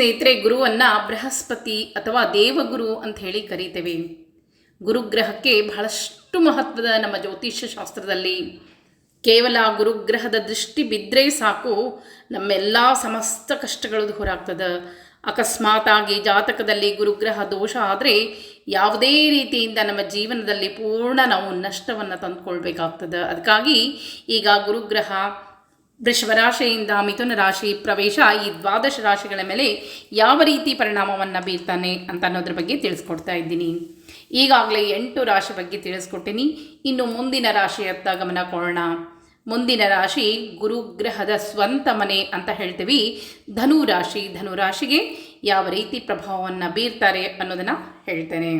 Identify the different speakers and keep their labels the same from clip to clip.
Speaker 1: ಸ್ನೇಹಿತರೆ, ಗುರುವನ್ನು ಬೃಹಸ್ಪತಿ ಅಥವಾ ದೇವಗುರು ಅಂತ ಹೇಳಿ ಕರೀತೇವೆ. ಗುರುಗ್ರಹಕ್ಕೆ ಬಹಳಷ್ಟು ಮಹತ್ವದ ನಮ್ಮ ಜ್ಯೋತಿಷ್ಯ ಶಾಸ್ತ್ರದಲ್ಲಿ ಕೇವಲ ಗುರುಗ್ರಹದ ದೃಷ್ಟಿ ಬಿದ್ದರೆ ಸಾಕು, ನಮ್ಮೆಲ್ಲ ಸಮಸ್ತ ಕಷ್ಟಗಳು ದೂರ ಆಗ್ತದೆ. ಅಕಸ್ಮಾತಾಗಿ ಜಾತಕದಲ್ಲಿ ಗುರುಗ್ರಹ ದೋಷ ಆದರೆ ಯಾವುದೇ ರೀತಿಯಿಂದ ನಮ್ಮ ಜೀವನದಲ್ಲಿ ಪೂರ್ಣ ನಾವು ನಷ್ಟವನ್ನು ತಂದುಕೊಳ್ಬೇಕಾಗ್ತದೆ. ಅದಕ್ಕಾಗಿ ಈಗ ಗುರುಗ್ರಹ ವೃಷಭ ರಾಶಿಯಿಂದ ಮಿಥುನ ರಾಶಿ ಪ್ರವೇಶ ಈ ದ್ವಾದಶ ರಾಶಿಗಳ ಮೇಲೆ ಯಾವ ರೀತಿ ಪರಿಣಾಮವನ್ನು ಬೀರ್ತಾನೆ ಅಂತ ಅನ್ನೋದ್ರ ಬಗ್ಗೆ ತಿಳಿಸ್ಕೊಡ್ತಾ ಇದ್ದೀನಿ. ಈಗಾಗಲೇ ಎಂಟು ರಾಶಿ ಬಗ್ಗೆ ತಿಳಿಸ್ಕೊಟ್ಟಿನಿ. ಇನ್ನು ಮುಂದಿನ ರಾಶಿಯತ್ತ ಗಮನ ಕೊಡೋಣ. ಮುಂದಿನ ರಾಶಿ ಗುರುಗ್ರಹದ ಸ್ವಂತ ಮನೆ ಅಂತ ಹೇಳ್ತೀವಿ. ಧನು ರಾಶಿ, ಧನು ರಾಶಿಗೆ ಯಾವ ರೀತಿ ಪ್ರಭಾವವನ್ನು ಬೀರ್ತಾರೆ ಅನ್ನೋದನ್ನು ಹೇಳ್ತೇನೆ.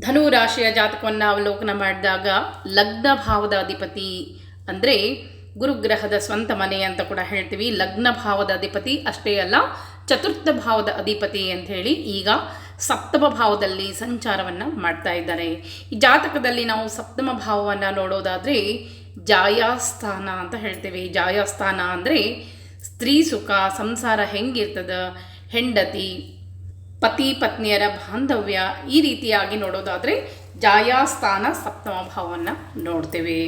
Speaker 1: ಧನು ರಾಶಿಯ ಜಾತಕವನ್ನು ಅವಲೋಕನ ಮಾಡಿದಾಗ ಲಗ್ನ ಭಾವದ ಅಧಿಪತಿ ಅಂದರೆ ಗುರುಗ್ರಹದ ಸ್ವಂತ ಮನೆ ಅಂತ ಕೂಡ ಹೇಳ್ತೀವಿ. ಲಗ್ನ ಭಾವದ ಅಧಿಪತಿ ಅಷ್ಟೇ ಅಲ್ಲ, ಚತುರ್ಥ ಭಾವದ ಅಧಿಪತಿ ಅಂತ ಹೇಳಿ ಈಗ ಸಪ್ತಮ ಭಾವದಲ್ಲಿ ಸಂಚಾರವನ್ನು ಮಾಡ್ತಾ ಇದ್ದಾರೆ. ಈ ಜಾತಕದಲ್ಲಿ ನಾವು ಸಪ್ತಮ ಭಾವವನ್ನು ನೋಡೋದಾದರೆ ಜಾಯಾಸ್ಥಾನ ಅಂತ ಹೇಳ್ತೇವೆ. ಜಾಯಾಸ್ಥಾನ ಅಂದರೆ ಸ್ತ್ರೀ ಸುಖ, ಸಂಸಾರ ಹೆಂಗಿರ್ತದ, ಹೆಂಡತಿ, ಪತಿ ಪತ್ನಿಯರ ಬಾಂಧವ್ಯ ಈ ರೀತಿಯಾಗಿ ನೋಡೋದಾದರೆ ಜಾಯಾಸ್ಥಾನ ಸಪ್ತಮ ಭಾವವನ್ನು ನೋಡ್ತೇವೆ.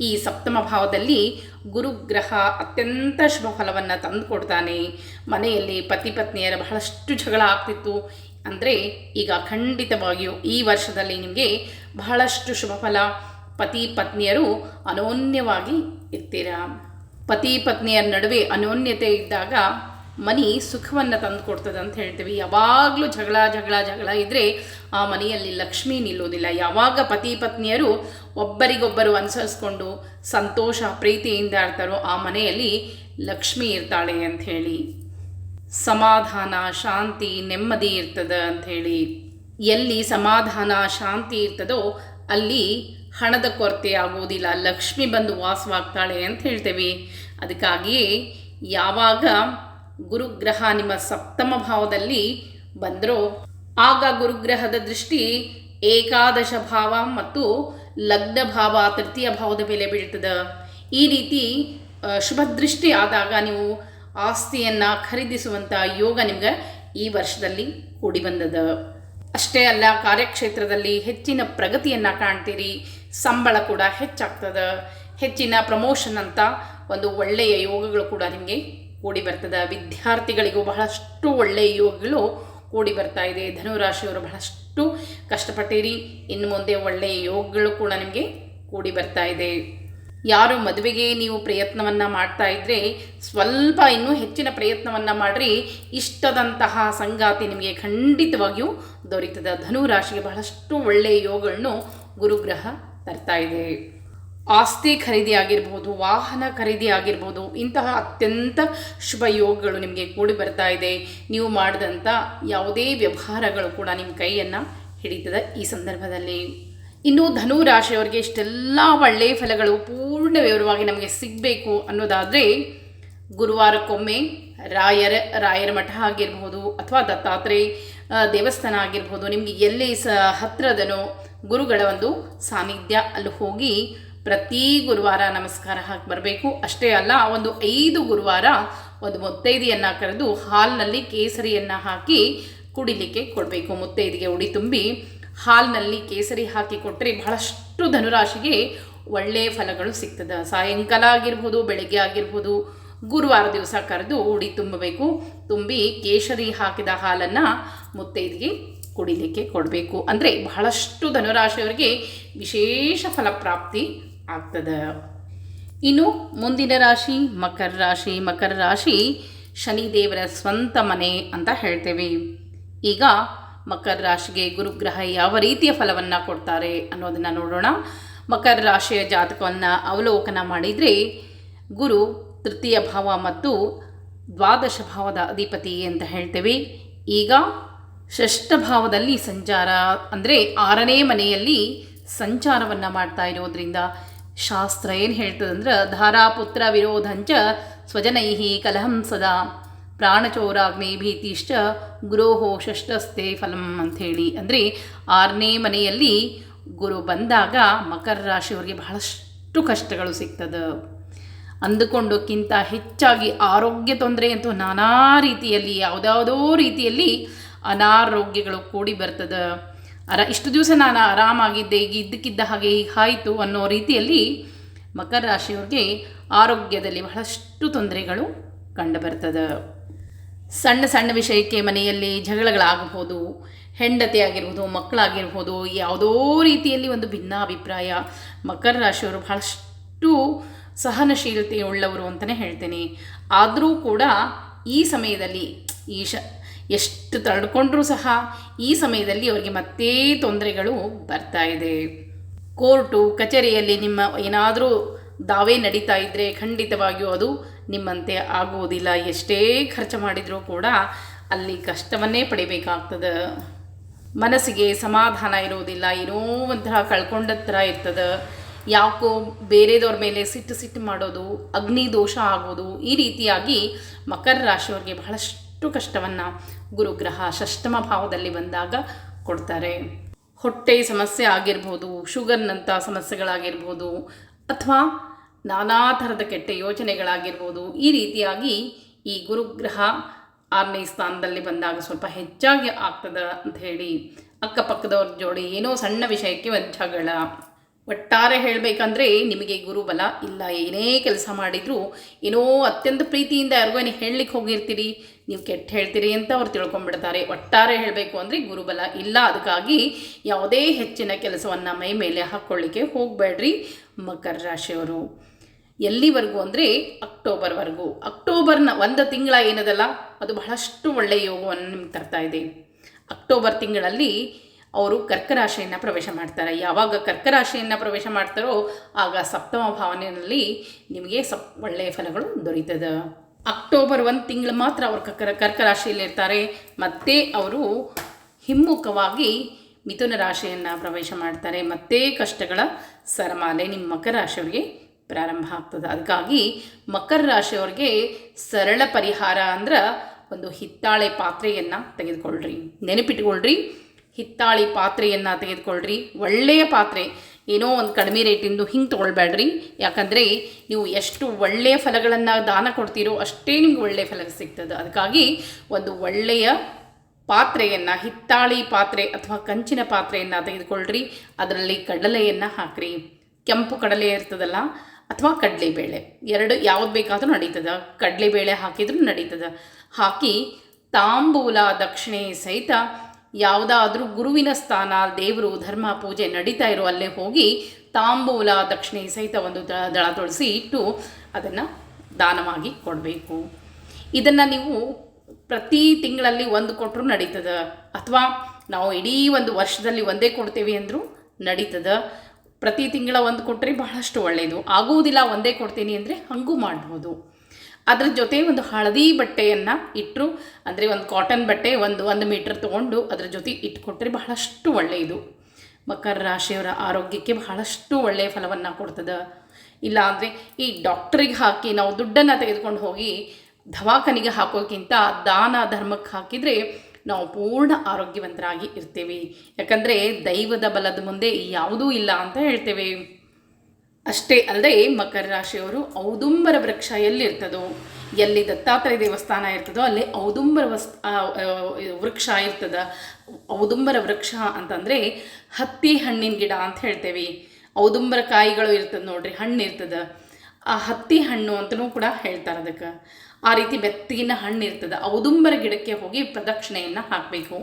Speaker 1: ಈ ಸಪ್ತಮ ಭಾವದಲ್ಲಿ ಗುರುಗ್ರಹ ಅತ್ಯಂತ ಶುಭ ಫಲವನ್ನು ತಂದುಕೊಡ್ತಾನೆ. ಮನೆಯಲ್ಲಿ ಪತಿ ಪತ್ನಿಯರ ಬಹಳಷ್ಟು ಜಗಳ ಆಗ್ತಿತ್ತು. ಅಂದರೆ ಈಗ ಖಂಡಿತವಾಗಿಯೂ ಈ ವರ್ಷದಲ್ಲಿ ನಿಮಗೆ ಬಹಳಷ್ಟು ಶುಭ ಫಲ ಪತಿ ಪತ್ನಿಯರು ಅನೋನ್ಯವಾಗಿ ಇರ್ತೀರ? ಪತಿ ಪತ್ನಿಯರ ನಡುವೆ ಅನೋನ್ಯತೆ ಇದ್ದಾಗ ಮನೆ ಸುಖವನ್ನು ತಂದು ಕೊಡ್ತದೆ ಅಂತ ಹೇಳ್ತೀವಿ. ಯಾವಾಗಲೂ ಜಗಳ ಜಗಳ ಜಗಳ ಇದ್ದರೆ ಆ ಮನೆಯಲ್ಲಿ ಲಕ್ಷ್ಮಿ ನಿಲ್ಲೋದಿಲ್ಲ. ಯಾವಾಗ ಪತಿ ಪತ್ನಿಯರು ಒಬ್ಬರಿಗೊಬ್ಬರು ಅನುಸರಿಸ್ಕೊಂಡು ಸಂತೋಷ, ಪ್ರೀತಿಯಿಂದ ಇರ್ತಾರೋ ಆ ಮನೆಯಲ್ಲಿ ಲಕ್ಷ್ಮಿ ಇರ್ತಾಳೆ ಅಂತ ಹೇಳಿ. ಸಮಾಧಾನ, ಶಾಂತಿ, ನೆಮ್ಮದಿ ಇರ್ತದೆ ಅಂಥೇಳಿ ಎಲ್ಲಿ ಸಮಾಧಾನ, ಶಾಂತಿ ಇರ್ತದೋ ಅಲ್ಲಿ ಹಣದ ಕೊರತೆ ಆಗುವುದಿಲ್ಲ ಲಕ್ಷ್ಮಿ ಬಂದು ವಾಸವಾಗ್ತಾಳೆ ಅಂತ ಹೇಳ್ತೇವೆ. ಅದಕ್ಕಾಗಿಯೇ ಯಾವಾಗ ಗುರುಗ್ರಹ ನಿಮ್ಮ ಸಪ್ತಮ ಭಾವದಲ್ಲಿ ಬಂದರೂ, ಆಗ ಗುರುಗ್ರಹದ ದೃಷ್ಟಿ ಏಕಾದಶ ಭಾವ ಮತ್ತು ಲಗ್ನ ಭಾವ, ತೃತೀಯ ಭಾವದ ಮೇಲೆ ಬೀಳ್ತದೆ. ಈ ರೀತಿ ಶುಭ ದೃಷ್ಟಿ ಆದಾಗ ನೀವು ಆಸ್ತಿಯನ್ನು ಖರೀದಿಸುವಂಥ ಯೋಗ ನಿಮ್ಗೆ ಈ ವರ್ಷದಲ್ಲಿ ಕೂಡಿ ಬಂದದ. ಅಷ್ಟೇ ಅಲ್ಲ, ಕಾರ್ಯಕ್ಷೇತ್ರದಲ್ಲಿ ಹೆಚ್ಚಿನ ಪ್ರಗತಿಯನ್ನು ಕಾಣ್ತೀರಿ. ಸಂಬಳ ಕೂಡ ಹೆಚ್ಚಾಗ್ತದೆ. ಹೆಚ್ಚಿನ ಪ್ರಮೋಷನ್ ಅಂತ ಒಂದು ಒಳ್ಳೆಯ ಯೋಗಗಳು ಕೂಡ ನಿಮಗೆ ಕೂಡಿ ಬರ್ತದೆ ವಿದ್ಯಾರ್ಥಿಗಳಿಗೂ ಬಹಳಷ್ಟು ಒಳ್ಳೆಯ ಯೋಗಗಳು ಕೂಡಿ ಬರ್ತಾ ಇದೆ. ಧನುರಾಶಿಯವರು ಬಹಳಷ್ಟು ಕಷ್ಟಪಟ್ಟಿರಿ. ಇನ್ನು ಮುಂದೆ ಒಳ್ಳೆಯ ಯೋಗಗಳು ಕೂಡ ನಿಮಗೆ ಕೂಡಿ ಬರ್ತಾ ಇದೆ. ಯಾರು ಮದುವೆಗೆ ನೀವು ಪ್ರಯತ್ನವನ್ನು ಮಾಡ್ತಾ ಇದ್ದರೆ ಸ್ವಲ್ಪ ಇನ್ನೂ ಹೆಚ್ಚಿನ ಪ್ರಯತ್ನವನ್ನು ಮಾಡಿರಿ. ಇಷ್ಟದಂತಹ ಸಂಗಾತಿ ನಿಮಗೆ ಖಂಡಿತವಾಗಿಯೂ ದೊರೀತದೆ. ಧನುರಾಶಿಗೆ ಬಹಳಷ್ಟು ಒಳ್ಳೆಯ ಯೋಗಗಳನ್ನು ಗುರುಗ್ರಹ ತರ್ತಾ ಇದೆ. ಆಸ್ತಿ ಖರೀದಿ ಆಗಿರ್ಬೋದು, ವಾಹನ ಖರೀದಿ ಆಗಿರ್ಬೋದು, ಇಂತಹ ಅತ್ಯಂತ ಶುಭ ಯೋಗಗಳು ನಿಮಗೆ ಕೂಡಿ ಬರ್ತಾ ಇದೆ. ನೀವು ಮಾಡಿದಂಥ ಯಾವುದೇ ವ್ಯವಹಾರಗಳು ಕೂಡ ನಿಮ್ಮ ಕೈಯನ್ನು ಹಿಡಿತದೆ ಈ ಸಂದರ್ಭದಲ್ಲಿ. ಇನ್ನು ಧನು ರಾಶಿಯವರಿಗೆ ಇಷ್ಟೆಲ್ಲ ಒಳ್ಳೆಯ ಫಲಗಳು ಪೂರ್ಣ ವಿವರವಾಗಿ ನಮಗೆ ಸಿಗಬೇಕು ಅನ್ನೋದಾದರೆ, ಗುರುವಾರಕ್ಕೊಮ್ಮೆ ರಾಯರ ರಾಯರ ಮಠ ಆಗಿರ್ಬೋದು ಅಥವಾ ದತ್ತಾತ್ರೇಯ ದೇವಸ್ಥಾನ ಆಗಿರ್ಬೋದು, ನಿಮಗೆ ಎಲ್ಲಿ ಸ ಹತ್ತಿರದನೋ ಗುರುಗಳ ಒಂದು ಸಾನ್ನಿಧ್ಯ ಅಲ್ಲಿ ಹೋಗಿ ಪ್ರತಿ ಗುರುವಾರ ನಮಸ್ಕಾರ ಹಾಕಿ ಬರಬೇಕು. ಅಷ್ಟೇ ಅಲ್ಲ, ಒಂದು ಐದು ಗುರುವಾರ ಒಂದು ಮುತ್ತೈದೆಯನ್ನು ಕರೆದು ಹಾಲ್ನಲ್ಲಿ ಕೇಸರಿಯನ್ನು ಹಾಕಿ ಕುಡಿಲಿಕ್ಕೆ ಕೊಡಬೇಕು. ಮುತ್ತೈದಿಗೆ ಉಡಿ ತುಂಬಿ ಹಾಲ್ನಲ್ಲಿ ಕೇಸರಿ ಹಾಕಿ ಕೊಟ್ಟರೆ ಬಹಳಷ್ಟು ಧನುರಾಶಿಗೆ ಒಳ್ಳೆಯ ಫಲಗಳು ಸಿಗ್ತದೆ. ಸಾಯಂಕಾಲ ಆಗಿರ್ಬೋದು, ಬೆಳಗ್ಗೆ ಆಗಿರ್ಬೋದು, ಗುರುವಾರ ದಿವಸ ಕರೆದು ಉಡಿ ತುಂಬಬೇಕು. ತುಂಬಿ ಕೇಸರಿ ಹಾಕಿದ ಹಾಲನ್ನು ಮುತ್ತೈದಿಗೆ ಕುಡಿಲಿಕ್ಕೆ ಕೊಡಬೇಕು. ಅಂದರೆ ಬಹಳಷ್ಟು ಧನುರಾಶಿಯವರಿಗೆ ವಿಶೇಷ ಫಲಪ್ರಾಪ್ತಿ ಆಗ್ತದೆ. ಇನ್ನು ಮುಂದಿನ ರಾಶಿ, ಮಕರ ರಾಶಿ. ಮಕರ ರಾಶಿ ಶನಿದೇವರ ಸ್ವಂತ ಮನೆ ಅಂತ ಹೇಳ್ತೇವೆ. ಈಗ ಮಕರ ರಾಶಿಗೆ ಗುರುಗ್ರಹ ಯಾವ ರೀತಿಯ ಫಲವನ್ನು ಕೊಡ್ತಾರೆ ಅನ್ನೋದನ್ನು ನೋಡೋಣ. ಮಕರ ರಾಶಿಯ ಜಾತಕವನ್ನು ಅವಲೋಕನ ಮಾಡಿದರೆ ಗುರು ತೃತೀಯ ಭಾವ ಮತ್ತು ದ್ವಾದಶ ಭಾವದ ಅಧಿಪತಿ ಅಂತ ಹೇಳ್ತೇವೆ. ಈಗ ಷಷ್ಠ ಭಾವದಲ್ಲಿ ಸಂಚಾರ ಅಂದರೆ ಆರನೇ ಮನೆಯಲ್ಲಿ ಸಂಚಾರವನ್ನು ಮಾಡ್ತಾ ಇರೋದ್ರಿಂದ ಶಾಸ್ತ್ರ ಏನು ಹೇಳ್ತದಂದ್ರೆ ಧಾರಾಪುತ್ರ ವಿರೋಧಂಚ ಸ್ವಜನೈಹಿ ಕಲಹಂ ಸದಾ, ಪ್ರಾಣಚೋರಾಗ್ನಿ ಭೀತಿಶ್ಚ ಗುರೋಹೋ ಷಷ್ಠಸ್ಥೆ ಫಲಂ ಅಂಥೇಳಿ ಅಂದರೆ ಆರನೇ ಮನೆಯಲ್ಲಿ ಗುರು ಬಂದಾಗ ಮಕರ ರಾಶಿಯವರಿಗೆ ಬಹಳಷ್ಟು ಕಷ್ಟಗಳು ಸಿಗ್ತದೆ. ಅಂದುಕೊಂಡಕ್ಕಿಂತ ಹೆಚ್ಚಾಗಿ ಆರೋಗ್ಯ ತೊಂದರೆ ಅಂತೂ ನಾನಾ ರೀತಿಯಲ್ಲಿ ಯಾವುದಾವುದೋ ರೀತಿಯಲ್ಲಿ ಅನಾರೋಗ್ಯಗಳು ಕೂಡಿ ಬರ್ತದೆ. ಅರ ಇಷ್ಟು ದಿವಸ ನಾನು ಆರಾಮಾಗಿದ್ದೆ, ಈಗ ಇದ್ದಕ್ಕಿದ್ದ ಹಾಗೆ ಈಗ ಆಯಿತು ಅನ್ನೋ ರೀತಿಯಲ್ಲಿ ಮಕರ ರಾಶಿಯವ್ರಿಗೆ ಆರೋಗ್ಯದಲ್ಲಿ ಬಹಳಷ್ಟು ತೊಂದರೆಗಳು ಕಂಡುಬರ್ತದೆ. ಸಣ್ಣ ಸಣ್ಣ ವಿಷಯಕ್ಕೆ ಮನೆಯಲ್ಲಿ ಜಗಳಗಳಾಗಬಹುದು, ಹೆಂಡತಿ ಆಗಿರ್ಬೋದು, ಮಕ್ಕಳಾಗಿರ್ಬೋದು, ಯಾವುದೋ ರೀತಿಯಲ್ಲಿ ಒಂದು ಭಿನ್ನಾಭಿಪ್ರಾಯ. ಮಕರ ರಾಶಿಯವರು ಬಹಳಷ್ಟು ಸಹನಶೀಲತೆ ಉಳ್ಳವರು ಅಂತಲೇ ಹೇಳ್ತೇನೆ. ಆದರೂ ಕೂಡ ಈ ಸಮಯದಲ್ಲಿ ಈ ಶ ಎಷ್ಟು ತಡ್ಕೊಂಡ್ರೂ ಸಹ ಈ ಸಮಯದಲ್ಲಿ ಅವರಿಗೆ ಮತ್ತೆ ತೊಂದರೆಗಳು ಬರ್ತಾ ಇದೆ. ಕೋರ್ಟು, ಕಚೇರಿಯಲ್ಲಿ ನಿಮ್ಮ ಏನಾದರೂ ದಾವೆ ನಡೀತಾ ಇದ್ದರೆ ಖಂಡಿತವಾಗಿಯೂ ಅದು ನಿಮ್ಮಂತೆ ಆಗುವುದಿಲ್ಲ. ಎಷ್ಟೇ ಖರ್ಚು ಮಾಡಿದರೂ ಕೂಡ ಅಲ್ಲಿ ಕಷ್ಟವನ್ನೇ ಪಡಿಬೇಕಾಗ್ತದೆ. ಮನಸ್ಸಿಗೆ ಸಮಾಧಾನ ಇರುವುದಿಲ್ಲ. ಏನೋ ಒಂಥರ ಕಳ್ಕೊಂಡ ಥರ ಇರ್ತದೆ. ಯಾಕೋ ಬೇರೆದವ್ರ ಮೇಲೆ ಸಿಟ್ಟು ಸಿಟ್ಟು ಮಾಡೋದು ಅಗ್ನಿ ದೋಷ ಆಗೋದು, ಈ ರೀತಿಯಾಗಿ ಮಕರ ರಾಶಿಯವ್ರಿಗೆ ಬಹಳಷ್ಟು ಕಷ್ಟವನ್ನು ಗುರುಗ್ರಹ ಷಷ್ಟಮ ಭಾವದಲ್ಲಿ ಬಂದಾಗ ಕೊಡ್ತಾರೆ. ಹೊಟ್ಟೆ ಸಮಸ್ಯೆ ಆಗಿರ್ಬೋದು ಶುಗರ್ನಂಥ ಸಮಸ್ಯೆಗಳಾಗಿರ್ಬೋದು, ಅಥವಾ ನಾನಾ ಥರದ ಕೆಟ್ಟ ಯೋಚನೆಗಳಾಗಿರ್ಬೋದು, ಈ ರೀತಿಯಾಗಿ ಈ ಗುರುಗ್ರಹ ಆರನೇ ಸ್ಥಾನದಲ್ಲಿ ಬಂದಾಗ ಸ್ವಲ್ಪ ಹೆಚ್ಚಾಗಿ ಆಗ್ತದೆ ಅಂತ ಹೇಳಿ ಅಕ್ಕಪಕ್ಕದವ್ರ ಜೋಡಿ ಏನೋ ಸಣ್ಣ ವಿಷಯಕ್ಕೆ ಜಗಳ ಒಟ್ಟಾರೆ ಹೇಳಬೇಕಂದ್ರೆ ನಿಮಗೆ ಗುರುಬಲ ಇಲ್ಲ. ಏನೇ ಕೆಲಸ ಮಾಡಿದರೂ ಏನೋ ಅತ್ಯಂತ ಪ್ರೀತಿಯಿಂದ ಯಾರಿಗೋ ನೀವು ಹೇಳಲಿಕ್ಕೆ ಹೋಗಿರ್ತೀರಿ, ನೀವು ಕೆಟ್ಟ ಹೇಳ್ತೀರಿ ಅಂತ ಅವ್ರು ತಿಳ್ಕೊಂಡ್ಬಿಡ್ತಾರೆ ಒಟ್ಟಾರೆ ಹೇಳಬೇಕು ಅಂದರೆ ಗುರುಬಲ ಇಲ್ಲ. ಅದಕ್ಕಾಗಿ ಯಾವುದೇ ಹೆಚ್ಚಿನ ಕೆಲಸವನ್ನು ಮೈ ಮೇಲೆ ಹಾಕ್ಕೊಳ್ಳಿಕ್ಕೆ ಹೋಗಬೇಡ್ರಿ ಮಕರ ರಾಶಿಯವರು. ಎಲ್ಲಿವರೆಗೂ ಅಂದರೆ ಅಕ್ಟೋಬರ್ವರೆಗೂ. ಅಕ್ಟೋಬರ್ನ ಒಂದು ತಿಂಗಳ ಏನದಲ್ಲ, ಅದು ಬಹಳಷ್ಟು ಒಳ್ಳೆಯ ಯೋಗವನ್ನು ನಿಮ್ಗೆ ತರ್ತಾ ಇದೆ. ಅಕ್ಟೋಬರ್ ತಿಂಗಳಲ್ಲಿ ಅವರು ಕರ್ಕರಾಶಿಯನ್ನು ಪ್ರವೇಶ ಮಾಡ್ತಾರೆ. ಯಾವಾಗ ಕರ್ಕರಾಶಿಯನ್ನು ಪ್ರವೇಶ ಮಾಡ್ತಾರೋ ಆಗ ಸಪ್ತಮ ಭಾವನೆಯಲ್ಲಿ ನಿಮಗೆ ಸಪ್ ಒಳ್ಳೆಯ ಫಲಗಳು ದೊರೀತದೆ. ಅಕ್ಟೋಬರ್ ಒಂದು ತಿಂಗಳು ಮಾತ್ರ ಅವರು ಕರ್ಕ ಕರ್ಕರಾಶಿಯಲ್ಲಿರ್ತಾರೆ ಮತ್ತೆ ಅವರು ಹಿಮ್ಮುಖವಾಗಿ ಮಿಥುನ ರಾಶಿಯನ್ನು ಪ್ರವೇಶ ಮಾಡ್ತಾರೆ. ಮತ್ತೆ ಕಷ್ಟಗಳ ಸರಮಾಲೆ ನಿಮ್ಮ ಮಕರ ರಾಶಿಯವರಿಗೆ ಪ್ರಾರಂಭ ಆಗ್ತದೆ. ಅದಕ್ಕಾಗಿ ಮಕರ ರಾಶಿಯವ್ರಿಗೆ ಸರಳ ಪರಿಹಾರ ಅಂದ್ರೆ ಒಂದು ಹಿತ್ತಾಳೆ ಪಾತ್ರೆಯನ್ನು ತೆಗೆದುಕೊಳ್ಳ್ರಿ ನೆನಪಿಟ್ಕೊಳ್ರಿ. ಹಿತ್ತಾಳಿ ಪಾತ್ರೆಯನ್ನು ತೆಗೆದುಕೊಳ್ಳ್ರಿ ಒಳ್ಳೆಯ ಪಾತ್ರೆ. ಏನೋ ಒಂದು ಕಡಿಮೆ ರೇಟಿಂದು ಹಿಂಗೆ ತೊಗೊಳ್ಬೇಡ್ರಿ. ಯಾಕಂದರೆ ನೀವು ಎಷ್ಟು ಒಳ್ಳೆಯ ಫಲಗಳನ್ನು ದಾನ ಕೊಡ್ತೀರೋ ಅಷ್ಟೇ ನಿಮ್ಗೆ ಒಳ್ಳೆಯ ಫಲ ಸಿಗ್ತದೆ. ಅದಕ್ಕಾಗಿ ಒಂದು ಒಳ್ಳೆಯ ಪಾತ್ರೆಯನ್ನು, ಹಿತ್ತಾಳಿ ಪಾತ್ರೆ ಅಥವಾ ಕಂಚಿನ ಪಾತ್ರೆಯನ್ನು ತೆಗೆದುಕೊಳ್ಳ್ರಿ ಅದರಲ್ಲಿ ಕಡಲೆಯನ್ನು ಹಾಕ್ರಿ. ಕೆಂಪು ಕಡಲೆ ಇರ್ತದಲ್ಲ, ಅಥವಾ ಕಡಲೆಬೇಳೆ. ಎರಡು ಯಾವ್ದು ಬೇಕಾದರೂ ನಡೀತದೆ. ಕಡಲೆಬೇಳೆ ಹಾಕಿದರೂ ನಡೀತದೆ. ಹಾಕಿ ತಾಂಬೂಲ, ದಕ್ಷಿಣೆ ಸಹಿತ ಯಾವುದಾದ್ರೂ ಗುರುವಿನ ಸ್ಥಾನ, ದೇವರು, ಧರ್ಮ, ಪೂಜೆ ನಡೀತಾ ಇರೋ ಅಲ್ಲೇ ಹೋಗಿ ತಾಂಬೂಲ, ದಕ್ಷಿಣೆ ಸಹಿತ ಒಂದು ದಳ ತೊಳಸಿ ಇಟ್ಟು ಅದನ್ನು ದಾನವಾಗಿ ಕೊಡಬೇಕು. ಇದನ್ನು ನೀವು ಪ್ರತಿ ತಿಂಗಳಲ್ಲಿ ಒಂದು ಕೊಟ್ಟರು ನಡೀತದೆ. ಅಥವಾ ನಾವು ಇಡೀ ಒಂದು ವರ್ಷದಲ್ಲಿ ಒಂದೇ ಕೊಡ್ತೀವಿ ಅಂದರೂ ನಡೀತದೆ. ಪ್ರತಿ ತಿಂಗಳ ಒಂದು ಕೊಟ್ಟರೆ ಬಹಳಷ್ಟು ಒಳ್ಳೆಯದು ಆಗುವುದಿಲ್ಲ ಒಂದೇ ಕೊಡ್ತೀನಿ ಅಂದರೆ ಹಾಗೂ ಮಾಡ್ಬೋದು. ಅದ್ರ ಜೊತೆ ಒಂದು ಹಳದಿ ಬಟ್ಟೆಯನ್ನು ಇಟ್ಟರು ಅಂದರೆ ಒಂದು ಕಾಟನ್ ಬಟ್ಟೆ ಒಂದು ಒಂದು ಮೀಟ್ರ್ ತೊಗೊಂಡು ಅದ್ರ ಜೊತೆ ಇಟ್ಕೊಟ್ರೆ ಬಹಳಷ್ಟು ಒಳ್ಳೆಯದು ಮಕರ ರಾಶಿಯವರ ಆರೋಗ್ಯಕ್ಕೆ ಬಹಳಷ್ಟು ಒಳ್ಳೆಯ ಫಲವನ್ನು ಕೊಡ್ತದೆ. ಇಲ್ಲ ಅಂದರೆ ಈ ಡಾಕ್ಟ್ರಿಗೆ ಹಾಕಿ ನಾವು ದುಡ್ಡನ್ನು ತೆಗೆದುಕೊಂಡು ಹೋಗಿ ದವಾಖಾನಿಗೆ ಹಾಕೋಕ್ಕಿಂತ ದಾನ ಧರ್ಮಕ್ಕೆ ಹಾಕಿದರೆ ನಾವು ಪೂರ್ಣ ಆರೋಗ್ಯವಂತರಾಗಿ ಇರ್ತೇವೆ. ಯಾಕಂದರೆ ದೈವದ ಬಲದ ಮುಂದೆ ಯಾವುದೂ ಇಲ್ಲ ಅಂತ ಹೇಳ್ತೇವೆ. ಅಷ್ಟೇ ಅಲ್ಲದೆ ಮಕರ ರಾಶಿಯವರು ಔದುಂಬರ ವೃಕ್ಷ ಎಲ್ಲಿರ್ತದೋ, ಎಲ್ಲಿ ದತ್ತಾತ್ರೇಯ ದೇವಸ್ಥಾನ ಇರ್ತದೋ, ಅಲ್ಲಿ ಔದುಂಬರ ವಸ್ ವೃಕ್ಷ ಇರ್ತದ. ಔದುಂಬರ ವೃಕ್ಷ ಅಂತಂದರೆ ಹತ್ತಿ ಹಣ್ಣಿನ ಗಿಡ ಅಂತ ಹೇಳ್ತೇವೆ. ಔದುಂಬರ ಕಾಯಿಗಳು ಇರ್ತದೆ ನೋಡ್ರಿ, ಹಣ್ಣು ಇರ್ತದೆ. ಆ ಹತ್ತಿ ಹಣ್ಣು ಅಂತಲೂ ಕೂಡ ಹೇಳ್ತಾರೆ ಅದಕ್ಕೆ. ಆ ರೀತಿ ಬೆತ್ತಗಿನ ಹಣ್ಣು ಇರ್ತದೆ. ಔದುಂಬರ ಗಿಡಕ್ಕೆ ಹೋಗಿ ಪ್ರದಕ್ಷಿಣೆಯನ್ನು ಹಾಕಬೇಕು.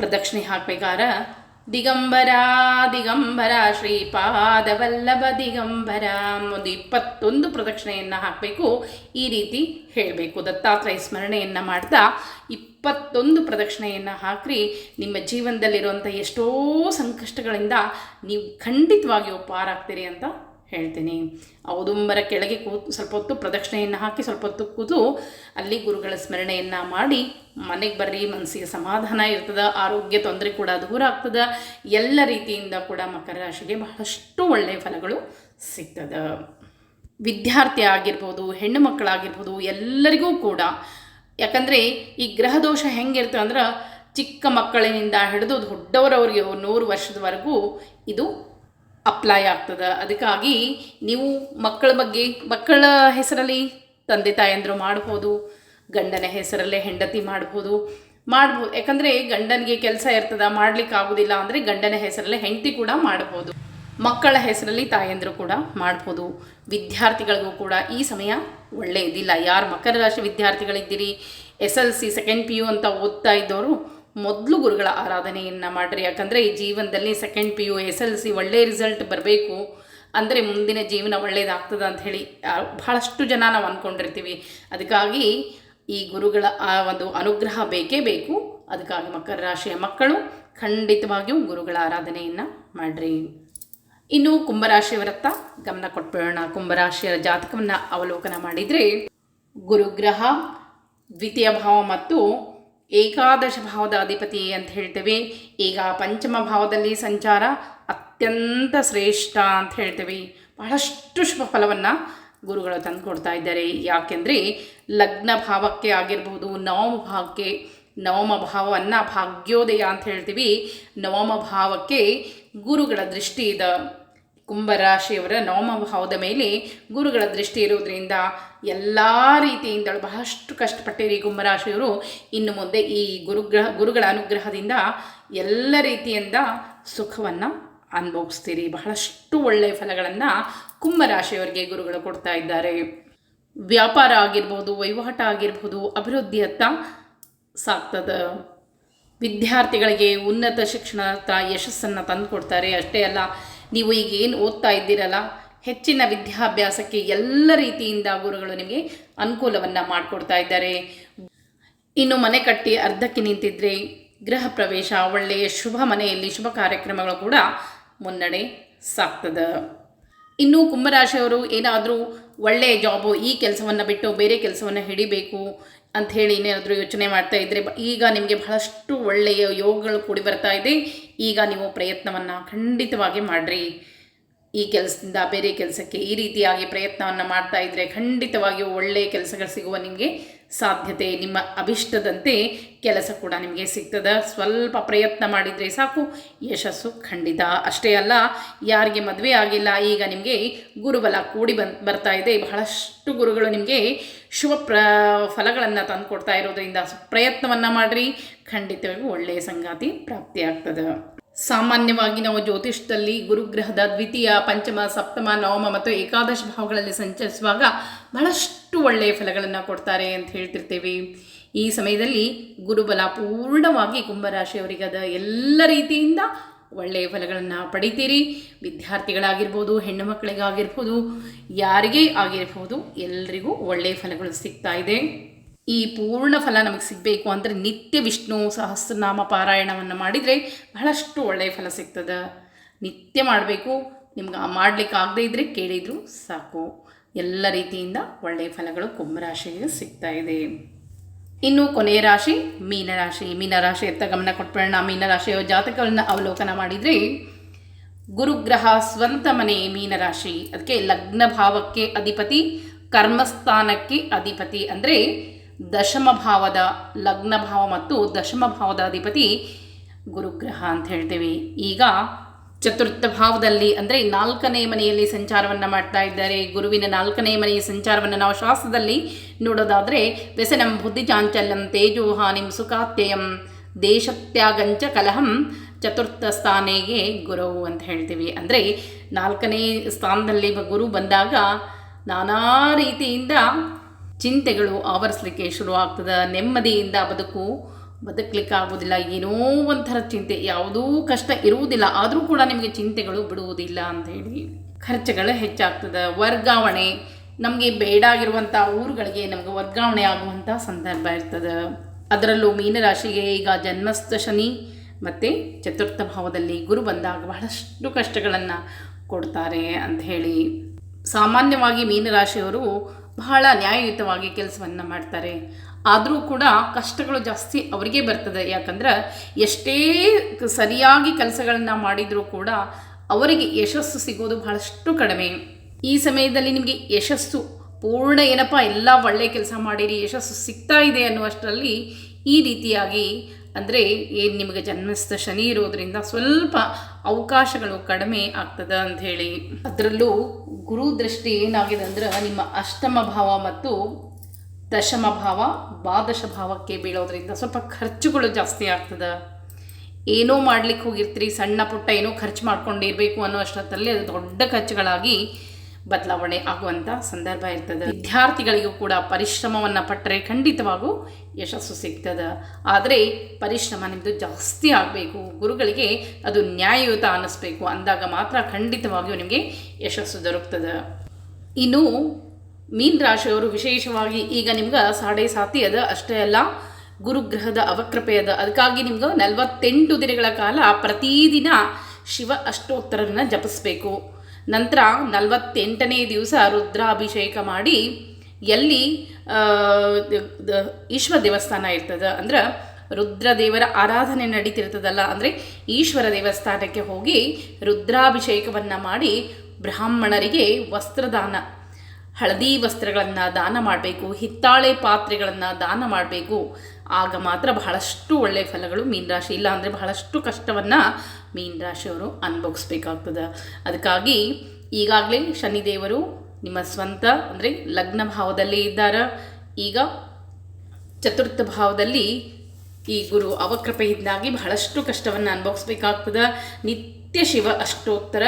Speaker 1: ಪ್ರದಕ್ಷಿಣೆ ಹಾಕ್ಬೇಕಾದ್ರೆ ದಿಗಂಬರ ದಿಗಂಬರ ಶ್ರೀಪಾದವಲ್ಲಭ ದಿಗಂಬರ. ಒಂದು ಇಪ್ಪತ್ತೊಂದು ಪ್ರದಕ್ಷಿಣೆಯನ್ನು ಹಾಕಬೇಕು. ಈ ರೀತಿ ಹೇಳಬೇಕು. ದತ್ತಾತ್ರೇಯ ಸ್ಮರಣೆಯನ್ನು ಮಾಡ್ತಾ ಇಪ್ಪತ್ತೊಂದು ಪ್ರದಕ್ಷಿಣೆಯನ್ನು ಹಾಕ್ರಿ. ನಿಮ್ಮ ಜೀವನದಲ್ಲಿರುವಂಥ ಎಷ್ಟೋ ಸಂಕಷ್ಟಗಳಿಂದ ನೀವು ಖಂಡಿತವಾಗಿಯೂ ಪಾರಾಗ್ತೀರಿ ಅಂತ ಹೇಳ್ತೀನಿ. ಔದುಂಬರ ಕೆಳಗೆ ಕೂತು ಸ್ವಲ್ಪ ಹೊತ್ತು ಪ್ರದಕ್ಷಿಣೆಯನ್ನು ಹಾಕಿ, ಸ್ವಲ್ಪ ಹೊತ್ತು ಕೂತು ಅಲ್ಲಿ ಗುರುಗಳ ಸ್ಮರಣೆಯನ್ನು ಮಾಡಿ, ಮನೆಗೆ ಬರ್ರಿ ಮನಸ್ಸಿಗೆ ಸಮಾಧಾನ ಇರ್ತದೆ, ಆರೋಗ್ಯ ತೊಂದರೆ ಕೂಡ ದೂರ ಆಗ್ತದೆ. ಎಲ್ಲ ರೀತಿಯಿಂದ ಕೂಡ ಮಕರ ರಾಶಿಗೆ ಬಹಳಷ್ಟು ಒಳ್ಳೆಯ ಫಲಗಳು ಸಿಗ್ತದೆ. ವಿದ್ಯಾರ್ಥಿ ಆಗಿರ್ಬೋದು, ಹೆಣ್ಣು ಮಕ್ಕಳಾಗಿರ್ಬೋದು, ಎಲ್ಲರಿಗೂ ಕೂಡ. ಯಾಕಂದರೆ ಈ ಗ್ರಹ ದೋಷ ಹೆಂಗಿರ್ತದೆ ಅಂದ್ರೆ ಚಿಕ್ಕ ಮಕ್ಕಳಿನಿಂದ ಹಿಡಿದು ದೊಡ್ಡವರವರಿಗೆ, ನೂರು ವರ್ಷದವರೆಗೂ ಇದು ಅಪ್ಲೈ ಆಗ್ತದೆ. ಅದಕ್ಕಾಗಿ ನೀವು ಮಕ್ಕಳ ಬಗ್ಗೆ, ಮಕ್ಕಳ ಹೆಸರಲ್ಲಿ ತಂದೆ ತಾಯಂದರು ಮಾಡ್ಬೋದು, ಗಂಡನ ಹೆಸರಲ್ಲೇ ಹೆಂಡತಿ ಮಾಡ್ಬೋದು ಮಾಡ್ಬೋದು. ಯಾಕಂದರೆ ಗಂಡನಿಗೆ ಕೆಲಸ ಇರ್ತದೆ, ಮಾಡ್ಲಿಕ್ಕೆ ಆಗೋದಿಲ್ಲ ಅಂದರೆ ಗಂಡನ ಹೆಸರಲ್ಲೇ ಹೆಂಡತಿ ಕೂಡ ಮಾಡ್ಬೋದು. ಮಕ್ಕಳ ಹೆಸರಲ್ಲಿ ತಾಯಂದರು ಕೂಡ ಮಾಡ್ಬೋದು. ವಿದ್ಯಾರ್ಥಿಗಳಿಗೂ ಕೂಡ ಈ ಸಮಯ ಒಳ್ಳೆಯದಿಲ್ಲ ಯಾರು ಮಕರ ರಾಶಿ ವಿದ್ಯಾರ್ಥಿಗಳಿದ್ದೀರಿ, S L C, second P U ಅಂತ ಓದ್ತಾ ಇದ್ದವರು ಮೊದಲು ಗುರುಗಳ ಆರಾಧನೆಯನ್ನು ಮಾಡಿರಿ. ಯಾಕಂದರೆ ಈ ಜೀವನದಲ್ಲಿ second P U S L C ಒಳ್ಳೆ ರಿಸಲ್ಟ್ ಬರಬೇಕು ಅಂದರೆ ಮುಂದಿನ ಜೀವನ ಒಳ್ಳೆಯದಾಗ್ತದೆ ಹೇಳಿ ಬಹಳಷ್ಟು ಜನ ನಾವು ಅಂದ್ಕೊಂಡಿರ್ತೀವಿ ಅದಕ್ಕಾಗಿ ಈ ಗುರುಗಳ ಆ ಒಂದು ಅನುಗ್ರಹ ಬೇಕೇ ಬೇಕು. ಅದಕ್ಕಾಗಿ ಮಕರ ರಾಶಿಯ ಮಕ್ಕಳು ಖಂಡಿತವಾಗಿಯೂ ಗುರುಗಳ ಆರಾಧನೆಯನ್ನು ಮಾಡಿರಿ. ಇನ್ನು ಕುಂಭರಾಶಿಯವರತ್ತ ಗಮನ ಕೊಟ್ಬಿಡೋಣ. ಕುಂಭರಾಶಿಯ ಜಾತಕವನ್ನು ಅವಲೋಕನ ಮಾಡಿದರೆ ಗುರುಗ್ರಹ, ದ್ವಿತೀಯ ಭಾವ ಮತ್ತು ಏಕಾದಶ ಭಾವದ ಅಧಿಪತಿ ಅಂತ ಹೇಳ್ತೇವೆ. ಈಗ ಪಂಚಮ ಭಾವದಲ್ಲಿ ಸಂಚಾರ ಅತ್ಯಂತ ಶ್ರೇಷ್ಠ ಅಂತ ಹೇಳ್ತೇವೆ. ಬಹಳಷ್ಟು ಶುಭ ಫಲವನ್ನು ಗುರುಗಳು ತಂದುಕೊಡ್ತಾ ಇದ್ದಾರೆ. ಯಾಕೆಂದರೆ ಲಗ್ನ ಭಾವಕ್ಕೆ ಆಗಿರ್ಬೋದು, ನವಮ ಭಾವಕ್ಕೆ, ನವಮ ಭಾವವನ್ನು ಭಾಗ್ಯೋದಯ ಅಂತ ಹೇಳ್ತೀವಿ. ನವಮ ಭಾವಕ್ಕೆ ಗುರುಗಳ ದೃಷ್ಟಿ ಕುಂಭರಾಶಿಯವರ ನವಮ ಭಾವದ ಮೇಲೆ ಗುರುಗಳ ದೃಷ್ಟಿ ಇರುವುದರಿಂದ ಎಲ್ಲ ರೀತಿಯಿಂದಲೂ ಬಹಳಷ್ಟು ಕಷ್ಟಪಟ್ಟಿರಿ ಕುಂಭರಾಶಿಯವರು. ಇನ್ನು ಮುಂದೆ ಈ ಗುರುಗ್ರಹ, ಗುರುಗಳ ಅನುಗ್ರಹದಿಂದ ಎಲ್ಲ ರೀತಿಯಿಂದ ಸುಖವನ್ನು ಅನುಭವಿಸ್ತೀರಿ. ಬಹಳಷ್ಟು ಒಳ್ಳೆಯ ಫಲಗಳನ್ನು ಕುಂಭರಾಶಿಯವರಿಗೆ ಗುರುಗಳು ಕೊಡ್ತಾ ಇದ್ದಾರೆ. ವ್ಯಾಪಾರ ಆಗಿರ್ಬೋದು, ವಹಿವಾಟ ಆಗಿರ್ಬೋದು ಅಭಿವೃದ್ಧಿಯತ್ತ ಸಾಕ್ತದ ವಿದ್ಯಾರ್ಥಿಗಳಿಗೆ ಉನ್ನತ ಶಿಕ್ಷಣ ಯಶಸ್ಸನ್ನು ತಂದುಕೊಡ್ತಾರೆ ಅಷ್ಟೇ ಅಲ್ಲ ನೀವು ಈಗ ಏನು ಓದ್ತಾ ಇದ್ದೀರಲ್ಲ, ಹೆಚ್ಚಿನ ವಿದ್ಯಾಭ್ಯಾಸಕ್ಕೆ ಎಲ್ಲ ರೀತಿಯಿಂದ ಗುರುಗಳು ನಿಮಗೆ ಅನುಕೂಲವನ್ನು ಮಾಡಿಕೊಡ್ತಾ ಇದ್ದಾರೆ. ಇನ್ನು ಮನೆ ಕಟ್ಟಿ ಅರ್ಧಕ್ಕೆ ನಿಂತಿದ್ರೆ ಗೃಹ ಪ್ರವೇಶ, ಒಳ್ಳೆಯ ಶುಭ ಮನೆಯಲ್ಲಿ ಶುಭ ಕಾರ್ಯಕ್ರಮಗಳು ಕೂಡ ಮುನ್ನಡೆ ಸಾಗ್ತದೆ. ಇನ್ನು ಕುಂಭರಾಶಿಯವರು ಏನಾದರೂ ಒಳ್ಳೆಯ ಜಾಬು ಈ ಕೆಲಸವನ್ನು ಬಿಟ್ಟು ಬೇರೆ ಕೆಲಸವನ್ನು ಹಿಡಿಬೇಕು ಅಂಥೇಳಿ ಏನಾದರೂ ಯೋಚನೆ ಮಾಡ್ತಾ ಇದ್ದರೆ ಈಗ ನಿಮಗೆ ಬಹಳಷ್ಟು ಒಳ್ಳೆಯ ಯೋಗಗಳು ಕೂಡಿ ಬರ್ತಾ ಇದೆ. ಈಗ ನೀವು ಪ್ರಯತ್ನವನ್ನು ಖಂಡಿತವಾಗಿ ಮಾಡಿರಿ. ಈ ಕೆಲಸದಿಂದ ಬೇರೆ ಕೆಲಸಕ್ಕೆ ಈ ರೀತಿಯಾಗಿ ಪ್ರಯತ್ನವನ್ನು ಮಾಡ್ತಾ ಇದ್ದರೆ ಖಂಡಿತವಾಗಿಯೂ ಒಳ್ಳೆಯ ಕೆಲಸಗಳು ಸಿಗುವ ನಿಮಗೆ ಸಾಧ್ಯತೆ ನಿಮ್ಮ ಅಭಿಷ್ಟದಂತೆ ಕೆಲಸ ಕೂಡ ನಿಮಗೆ ಸಿಗ್ತದೆ. ಸ್ವಲ್ಪ ಪ್ರಯತ್ನ ಮಾಡಿದರೆ ಸಾಕು. ಯಶಸ್ಸು ಖಂಡಿತ. ಅಷ್ಟೇ ಅಲ್ಲ, ಯಾರಿಗೆ ಮದುವೆ ಆಗಿಲ್ಲ, ಈಗ ನಿಮಗೆ ಗುರುಬಲ ಕೂಡಿ ಬನ್, ಬರ್ತಾ ಇದೆ. ಬಹಳಷ್ಟು ಗುರುಗಳು ನಿಮಗೆ ಶುಭ ಪ್ರ, ಫಲಗಳನ್ನು ತಂದು ಕೊಡ್ತಾ ಇರೋದ್ರಿಂದ ಪ್ರಯತ್ನವನ್ನು ಮಾಡಿರಿ. ಖಂಡಿತವಾಗಿ ಒಳ್ಳೆಯ ಸಂಗಾತಿ ಪ್ರಾಪ್ತಿಯಾಗ್ತದೆ. ಸಾಮಾನ್ಯವಾಗಿ ನಾವು ಜ್ಯೋತಿಷದಲ್ಲಿ ಗುರುಗ್ರಹದ ದ್ವಿತೀಯ, ಪಂಚಮ, ಸಪ್ತಮ, ನವಮ ಮತ್ತು ಏಕಾದಶ ಭಾವಗಳಲ್ಲಿ ಸಂಚರಿಸುವಾಗ ಬಹಳಷ್ಟು ಒಳ್ಳೆಯ ಫಲಗಳನ್ನು ಕೊಡ್ತಾರೆ ಅಂತ ಹೇಳ್ತಿರ್ತೇವೆ. ಈ ಸಮಯದಲ್ಲಿ ಗುರುಬಲ ಪೂರ್ಣವಾಗಿ ಕುಂಭರಾಶಿಯವರಿಗೆ ಅದ ಎಲ್ಲ ರೀತಿಯಿಂದ ಒಳ್ಳೆಯ ಫಲಗಳನ್ನು ಪಡಿತೀರಿ. ವಿದ್ಯಾರ್ಥಿಗಳಾಗಿರ್ಬೋದು, ಹೆಣ್ಣು ಮಕ್ಕಳಿಗಾಗಿರ್ಬೋದು, ಯಾರಿಗೇ ಆಗಿರ್ಬೋದು ಎಲ್ರಿಗೂ ಒಳ್ಳೆಯ ಫಲಗಳು ಸಿಗ್ತಾ ಇದೆ. ಈ ಪೂರ್ಣ ಫಲ ನಮಗೆ ಸಿಗಬೇಕು ಅಂದರೆ ನಿತ್ಯ ವಿಷ್ಣು ಸಹಸ್ರನಾಮ ಪಾರಾಯಣವನ್ನು ಮಾಡಿದರೆ ಬಹಳಷ್ಟು ಒಳ್ಳೆಯ ಫಲ ಸಿಗ್ತದೆ. ನಿತ್ಯ ಮಾಡಬೇಕು, ನಿಮ್ಗೆ ಮಾಡಲಿಕ್ಕೆ ಆಗದೇ ಇದ್ದರೆ ಕೇಳಿದರೂ ಸಾಕು. ಎಲ್ಲ ರೀತಿಯಿಂದ ಒಳ್ಳೆಯ ಫಲಗಳು ಕುಂಭರಾಶಿಗೆ ಸಿಗ್ತಾ ಇದೆ. ಇನ್ನು ಕೊನೆಯ ರಾಶಿ ಮೀನರಾಶಿ ಮೀನರಾಶಿ ಎತ್ತ ಗಮನ ಕೊಟ್ಬಿಡೋಣ. ಮೀನರಾಶಿಯ ಜಾತಕವನ್ನು ಅವಲೋಕನ ಮಾಡಿದರೆ ಗುರುಗ್ರಹ ಸ್ವಂತ ಮನೆ ಮೀನರಾಶಿ ಅದಕ್ಕೆ ಲಗ್ನ ಭಾವಕ್ಕೆ ಅಧಿಪತಿ, ಕರ್ಮಸ್ಥಾನಕ್ಕೆ ಅಧಿಪತಿ ಅಂದರೆ ದಶಮ ಭಾವದ ಲಗ್ನ ಭಾವ ಮತ್ತು ದಶಮ ಭಾವದ ಅಧಿಪತಿ ಗುರುಗ್ರಹ ಅಂತ ಹೇಳ್ತೀವಿ. ಈಗ ಚತುರ್ಥ ಭಾವದಲ್ಲಿ ಅಂದರೆ ನಾಲ್ಕನೇ ಮನೆಯಲ್ಲಿ ಸಂಚಾರವನ್ನು ಮಾಡ್ತಾ ಇದ್ದಾರೆ. ಗುರುವಿನ ನಾಲ್ಕನೇ ಮನೆಯ ಸಂಚಾರವನ್ನು ನಾವು ಶಾಸ್ತ್ರದಲ್ಲಿ ನೋಡೋದಾದರೆ, ವ್ಯಸನಂ ಬುದ್ಧಿ ಚಾಂಚಲ್ಯಂ ತೇಜೋಹಾನಿಂ ಸುಖಾತ್ಯಯಂ ದೇಶತ್ಯಾಗಂಚ ಕಲಹಂ ಚತುರ್ಥ ಸ್ಥಾನೆಗೆ ಗುರುವು ಅಂತ ಹೇಳ್ತೀವಿ. ಅಂದರೆ ನಾಲ್ಕನೇ ಸ್ಥಾನದಲ್ಲಿ ಗುರು ಬಂದಾಗ ನಾನಾ ರೀತಿಯಿಂದ ಚಿಂತೆಗಳು ಆವರಿಸಲಿಕ್ಕೆ ಶುರು ಆಗ್ತದೆ ನೆಮ್ಮದಿಯಿಂದ ಬದುಕು ಬದುಕಲಿಕ್ಕೆ ಆಗುವುದಿಲ್ಲ ಏನೋ ಒಂಥರ ಚಿಂತೆ. ಯಾವುದೂ ಕಷ್ಟ ಇರುವುದಿಲ್ಲ. ಆದರೂ ಕೂಡ ನಿಮಗೆ ಚಿಂತೆಗಳು ಬಿಡುವುದಿಲ್ಲ ಅಂತ ಹೇಳಿ ಖರ್ಚುಗಳು ಹೆಚ್ಚಾಗ್ತದೆ. ವರ್ಗಾವಣೆ, ನಮಗೆ ಬೇಡಾಗಿರುವಂಥ ಊರುಗಳಿಗೆ ನಮಗೆ ವರ್ಗಾವಣೆ ಆಗುವಂಥ ಸಂದರ್ಭ ಇರ್ತದೆ. ಅದರಲ್ಲೂ ಮೀನರಾಶಿಗೆ ಈಗ ಜನ್ಮಸ್ಥ ಶನಿ ಮತ್ತು ಚತುರ್ಥ ಭಾವದಲ್ಲಿ ಗುರು ಬಂದಾಗ ಬಹಳಷ್ಟು ಕಷ್ಟಗಳನ್ನು ಕೊಡ್ತಾರೆ ಅಂತ ಹೇಳಿ ಸಾಮಾನ್ಯವಾಗಿ ಮೀನರಾಶಿಯವರು ಬಹಳ ನ್ಯಾಯಯುತವಾಗಿ ಕೆಲಸವನ್ನು ಮಾಡ್ತಾರೆ. ಆದರೂ ಕೂಡ ಕಷ್ಟಗಳು ಜಾಸ್ತಿ ಅವರಿಗೆ ಬರ್ತದೆ. ಯಾಕಂದ್ರೆ ಎಷ್ಟೇ ಸರಿಯಾಗಿ ಕೆಲಸಗಳನ್ನು ಮಾಡಿದರೂ ಕೂಡ ಅವರಿಗೆ ಯಶಸ್ಸು ಸಿಗೋದು ಬಹಳಷ್ಟು ಕಡಿಮೆ. ಈ ಸಮಯದಲ್ಲಿ ನಿಮಗೆ ಯಶಸ್ಸು ಪೂರ್ಣ ಏನಪ್ಪ, ಎಲ್ಲ ಒಳ್ಳೆಯ ಕೆಲಸ ಮಾಡಿರಿ, ಯಶಸ್ಸು ಸಿಗ್ತಾ ಇದೆ ಅನ್ನುವಷ್ಟರಲ್ಲಿ ಈ ರೀತಿಯಾಗಿ ಅಂದರೆ ಏನು ನಿಮಗೆ ಜನ್ಮಸ್ಥ ಶನಿ ಇರೋದರಿಂದ ಸ್ವಲ್ಪ ಅವಕಾಶಗಳು ಕಡಿಮೆ ಆಗ್ತದೆ ಅಂತ ಹೇಳಿ. ಅದರಲ್ಲೂ ಗುರು ದೃಷ್ಟಿ ಏನಾಗಿದೆ ಅಂದ್ರೆ ನಿಮ್ಮ ಅಷ್ಟಮ ಭಾವ ಮತ್ತು ದಶಮ ಭಾವ, ದ್ವಾದಶ ಭಾವಕ್ಕೆ ಬೀಳೋದ್ರಿಂದ ಸ್ವಲ್ಪ ಖರ್ಚುಗಳು ಜಾಸ್ತಿ ಆಗ್ತದೆ. ಏನೋ ಮಾಡ್ಲಿಕ್ಕೆ ಹೋಗಿರ್ತೀರಿ, ಸಣ್ಣ ಪುಟ್ಟ ಏನೋ ಖರ್ಚು ಮಾಡ್ಕೊಂಡಿರಬೇಕು ಅನ್ನೋ ಅಷ್ಟೊತ್ತಲ್ಲಿ ಅದು ದೊಡ್ಡ ಖರ್ಚುಗಳಾಗಿ ಬದಲಾವಣೆ ಆಗುವಂಥ ಸಂದರ್ಭ ಇರ್ತದೆ. ವಿದ್ಯಾರ್ಥಿಗಳಿಗೂ ಕೂಡ ಪರಿಶ್ರಮವನ್ನು ಪಟ್ಟರೆ ಖಂಡಿತವಾಗೂ ಯಶಸ್ಸು ಸಿಗ್ತದೆ. ಆದರೆ ಪರಿಶ್ರಮ ನಿಮ್ಮದು ಜಾಸ್ತಿ ಆಗಬೇಕು. ಗುರುಗಳಿಗೆ ಅದು ನ್ಯಾಯಯುತ ಅನ್ನಿಸ್ಬೇಕು ಅಂದಾಗ ಮಾತ್ರ ಖಂಡಿತವಾಗಿಯೂ ನಿಮಗೆ ಯಶಸ್ಸು ದೊರಕ್ತದೆ. ಇನ್ನು ಮೀನ್ ರಾಶಿಯವರು ವಿಶೇಷವಾಗಿ ಈಗ ನಿಮ್ಗೆ ಸಾಡೆ ಸಾತಿ ಅದ, ಅಷ್ಟೇ ಅಲ್ಲ ಗುರುಗ್ರಹದ ಅವಕೃಪೆ ಅದ. ಅದಕ್ಕಾಗಿ ನಿಮ್ಗೆ ನಲವತ್ತೆಂಟು ದಿನಗಳ ಕಾಲ ಪ್ರತಿದಿನ ಶಿವ ಅಷ್ಟೋತ್ತರನ ಜಪಿಸ್ಬೇಕು. ನಂತರ ನಲವತ್ತೆಂಟನೇ ದಿವಸ ರುದ್ರಾಭಿಷೇಕ ಮಾಡಿ ಎಲ್ಲಿ ಈಶ್ವರ ದೇವಸ್ಥಾನ ಇರ್ತದೆ, ಅಂದ್ರೆ ರುದ್ರದೇವರ ಆರಾಧನೆ ನಡೀತಿರ್ತದಲ್ಲ, ಅಂದರೆ ಈಶ್ವರ ದೇವಸ್ಥಾನಕ್ಕೆ ಹೋಗಿ ರುದ್ರಾಭಿಷೇಕವನ್ನು ಮಾಡಿ ಬ್ರಾಹ್ಮಣರಿಗೆ ವಸ್ತ್ರದಾನ. ಹಳದಿ ವಸ್ತ್ರಗಳನ್ನು ದಾನ ಮಾಡಬೇಕು, ಹಿತ್ತಾಳೆ ಪಾತ್ರೆಗಳನ್ನು ದಾನ ಮಾಡಬೇಕು. ಆಗ ಮಾತ್ರ ಬಹಳಷ್ಟು ಒಳ್ಳೆಯ ಫಲಗಳು ಮೀನರಾಶಿ ಇಲ್ಲ ಅಂದರೆ ಬಹಳಷ್ಟು ಕಷ್ಟವನ್ನು ಮೀನರಾಶಿಯವರು ಅನುಭವಿಸ್ಬೇಕಾಗ್ತದೆ. ಅದಕ್ಕಾಗಿ ಈಗಾಗಲೇ ಶನಿದೇವರು ನಿಮ್ಮ ಸ್ವಂತ ಅಂದರೆ ಲಗ್ನ ಭಾವದಲ್ಲಿ ಇದ್ದಾರೆ. ಈಗ ಚತುರ್ಥ ಭಾವದಲ್ಲಿ ಈ ಗುರು ಅವಕೃಪೆಯಿಂದಾಗಿ ಬಹಳಷ್ಟು ಕಷ್ಟವನ್ನು ಅನುಭವಿಸ್ಬೇಕಾಗ್ತದೆ. ನಿತ್ಯ ಶಿವ ಅಷ್ಟೋತ್ತರ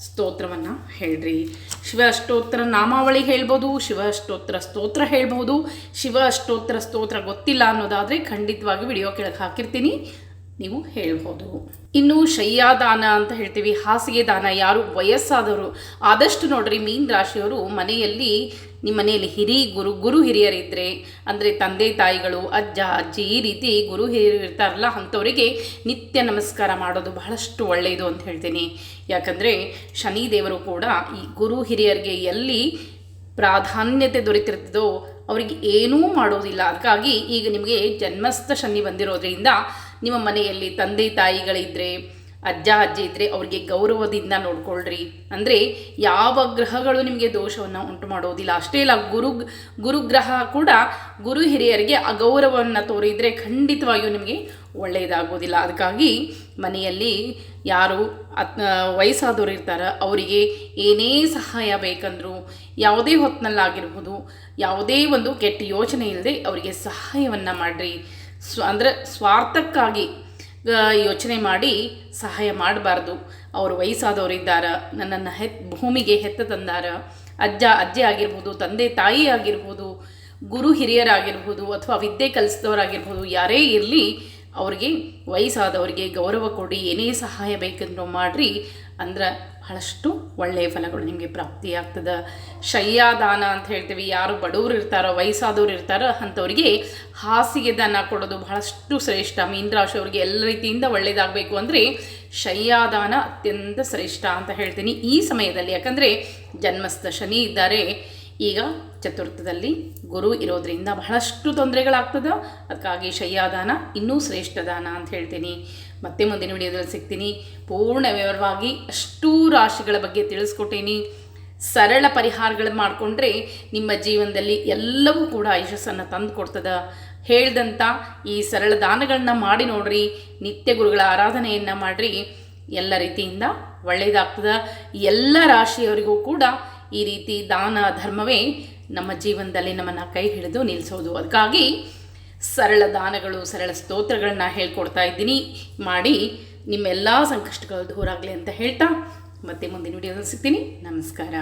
Speaker 1: ಸ್ತೋತ್ರವನ್ನು ಹೇಳ್ರಿ. ಶಿವ ಅಷ್ಟೋತ್ತರ ನಾಮಾವಳಿ ಹೇಳ್ಬೋದು, ಶಿವ ಅಷ್ಟೋತ್ತರ ಸ್ತೋತ್ರ ಹೇಳ್ಬೋದು. ಶಿವ ಅಷ್ಟೋತ್ತರ ಸ್ತೋತ್ರ ಗೊತ್ತಿಲ್ಲ ಅನ್ನೋದಾದರೆ ಖಂಡಿತವಾಗಿ ವಿಡಿಯೋ ಕೆಳಗೆ ಹಾಕಿರ್ತೀನಿ. ನೀವು ಹೇಳ್ಬೋದು. ಇನ್ನು ಶಯ್ಯಾದಾನ ಅಂತ ಹೇಳ್ತೀವಿ, ಹಾಸಿಗೆ ದಾನ. ಯಾರು ವಯಸ್ಸಾದವರು, ಆದಷ್ಟು ನೋಡ್ರಿ ಮೀನ್ ರಾಶಿಯವರು ಮನೆಯಲ್ಲಿ ನಿಮ್ಮ ಮನೆಯಲ್ಲಿ ಹಿರಿ ಗುರು ಗುರು ಹಿರಿಯರಿದ್ದರೆ ಅಂದರೆ ತಂದೆ, ತಾಯಿಗಳು, ಅಜ್ಜ, ಅಜ್ಜಿ ಈ ರೀತಿ ಗುರು ಹಿರಿಯರು ಇರ್ತಾರಲ್ಲ, ಅಂಥವರಿಗೆ ನಿತ್ಯ ನಮಸ್ಕಾರ ಮಾಡೋದು ಬಹಳಷ್ಟು ಒಳ್ಳೆಯದು ಅಂತ ಹೇಳ್ತೀನಿ. ಯಾಕಂದರೆ ಶನಿದೇವರು ಕೂಡ ಈ ಗುರು ಹಿರಿಯರಿಗೆ ಎಲ್ಲಿ ಪ್ರಾಧಾನ್ಯತೆ ದೊರೆತಿರ್ತದೋ ಅವರಿಗೆ ಏನೂ ಮಾಡೋದಿಲ್ಲ. ಅದಕ್ಕಾಗಿ ಈಗ ನಿಮಗೆ ಜನ್ಮಸ್ಥ ಶನಿ ಬಂದಿರೋದ್ರಿಂದ ನಿಮ್ಮ ಮನೆಯಲ್ಲಿ ತಂದೆ ತಾಯಿಗಳಿದ್ದರೆ ಅಜ್ಜ ಅಜ್ಜಿ ಇದ್ದರೆ ಅವರಿಗೆ ಗೌರವದಿಂದ ನೋಡ್ಕೊಳ್ರಿ. ಅಂದರೆ ಯಾವ ಗ್ರಹಗಳು ನಿಮಗೆ ದೋಷವನ್ನು ಉಂಟು ಮಾಡೋದಿಲ್ಲ. ಅಷ್ಟೇ ಇಲ್ಲ ಗುರು, ಗುರುಗ್ರಹ ಕೂಡ ಗುರು ಹಿರಿಯರಿಗೆ ಅಗೌರವವನ್ನು ತೋರಿದರೆ ಖಂಡಿತವಾಗಿಯೂ ನಿಮಗೆ ಒಳ್ಳೆಯದಾಗೋದಿಲ್ಲ. ಅದಕ್ಕಾಗಿ ಮನೆಯಲ್ಲಿ ಯಾರು ಅತ್ ವಯಸ್ಸಾದವರು ಇರ್ತಾರೆ, ಅವರಿಗೆ ಏನೇ ಸಹಾಯ ಬೇಕಂದರೂ, ಯಾವುದೇ ಹೊತ್ತಿನಲ್ಲಾಗಿರ್ಬೋದು ಯಾವುದೇ ಒಂದು ಕೆಟ್ಟ ಯೋಚನೆ ಇಲ್ಲದೆ ಅವರಿಗೆ ಸಹಾಯವನ್ನು ಮಾಡಿರಿ. ಸ್ವ, ಅಂದರೆ ಸ್ವಾರ್ಥಕ್ಕಾಗಿ ಯೋಚನೆ ಮಾಡಿ ಸಹಾಯ ಮಾಡಬಾರ್ದು. ಅವರು ವಯಸ್ಸಾದವರು ಇದ್ದಾರ ನನ್ನನ್ನು ಹೆತ್, ಭೂಮಿಗೆ ಹೆತ್ತ ತಂದಾರ, ಅಜ್ಜ, ಅಜ್ಜಿ ಆಗಿರ್ಬೋದು, ತಂದೆ, ತಾಯಿ ಆಗಿರ್ಬೋದು, ಗುರು ಹಿರಿಯರಾಗಿರ್ಬೋದು ಅಥವಾ ವಿದ್ಯೆ ಕಲಿಸಿದವರಾಗಿರ್ಬೋದು, ಯಾರೇ ಇರಲಿ, ಅವ್ರಿಗೆ ವಯಸ್ಸಾದವ್ರಿಗೆ ಗೌರವ ಕೊಡಿ, ಏನೇ ಸಹಾಯ ಬೇಕಂದ್ರೂ ಮಾಡಿರಿ ಅಂದ್ರೆ ಬಹಳಷ್ಟು ಒಳ್ಳೆಯ ಫಲಗಳು ನಿಮಗೆ ಪ್ರಾಪ್ತಿಯಾಗ್ತದೆ. ಶಯ್ಯಾದಾನ ಅಂತ ಹೇಳ್ತೀವಿ. ಯಾರು ಬಡವರು ಇರ್ತಾರೋ, ವಯಸ್ಸಾದವ್ರು ಇರ್ತಾರೋ, ಅಂಥವ್ರಿಗೆ ಹಾಸಿಗೆ ದಾನ ಕೊಡೋದು ಬಹಳಷ್ಟು ಶ್ರೇಷ್ಠ. ಮೀನರಾಶಿಯವ್ರಿಗೆ ಎಲ್ಲ ರೀತಿಯಿಂದ ಒಳ್ಳೆಯದಾಗಬೇಕು ಅಂದರೆ ಶಯ್ಯಾದಾನ ಅತ್ಯಂತ ಶ್ರೇಷ್ಠ ಅಂತ ಹೇಳ್ತೀನಿ ಈ ಸಮಯದಲ್ಲಿ. ಯಾಕಂದರೆ ಜನ್ಮಸ್ಥ ಶನಿ ಇದ್ದಾರೆ. ಈಗ ಚತುರ್ಥದಲ್ಲಿ ಗುರು ಇರೋದರಿಂದ ಬಹಳಷ್ಟು ತೊಂದರೆಗಳಾಗ್ತದೆ. ಅದಕ್ಕಾಗಿ ಶಯ್ಯಾದಾನ ಇನ್ನೂ ಶ್ರೇಷ್ಠ ದಾನ ಅಂತ ಹೇಳ್ತೀನಿ. ಮತ್ತೆ ಮುಂದಿನ ವಿಡಿಯೋದಲ್ಲಿ ಸಿಗ್ತೀನಿ. ಪೂರ್ಣ ವಿವರವಾಗಿ ಅಷ್ಟೂ ರಾಶಿಗಳ ಬಗ್ಗೆ ತಿಳಿಸ್ಕೊಟ್ಟೇನಿ. ಸರಳ ಪರಿಹಾರಗಳು ಮಾಡಿಕೊಂಡ್ರೆ ನಿಮ್ಮ ಜೀವನದಲ್ಲಿ ಎಲ್ಲವೂ ಕೂಡ ಯಶಸ್ಸನ್ನು ತಂದು ಕೊಡ್ತದೆ. ಹೇಳ್ದಂಥ ಈ ಸರಳ ದಾನಗಳನ್ನ ಮಾಡಿ ನೋಡ್ರಿ. ನಿತ್ಯ ಗುರುಗಳ ಆರಾಧನೆಯನ್ನು ಮಾಡಿರಿ. ಎಲ್ಲ ರೀತಿಯಿಂದ ಒಳ್ಳೆಯದಾಗ್ತದೆ ಎಲ್ಲ ರಾಶಿಯವರಿಗೂ ಕೂಡ ಈ ರೀತಿ ದಾನ ಧರ್ಮವೇ ನಮ್ಮ ಜೀವನದಲ್ಲಿ ನಮ್ಮನ್ನು ಕೈ ಹಿಡಿದು ನಿಲ್ಲಿಸೋದು ಅದಕ್ಕಾಗಿ ಸರಳ ದಾನಗಳು, ಸರಳ ಸ್ತೋತ್ರಗಳನ್ನ ಹೇಳ್ಕೊಡ್ತಾ ಇದ್ದೀನಿ. ಮಾಡಿ ನಿಮ್ಮೆಲ್ಲ ಸಂಕಷ್ಟಗಳು ದೂರ ಆಗಲಿ ಅಂತ ಹೇಳ್ತಾ ಮತ್ತೆ ಮುಂದಿನ ವಿಡಿಯೋದಲ್ಲಿ ಸಿಗ್ತೀನಿ. ನಮಸ್ಕಾರ.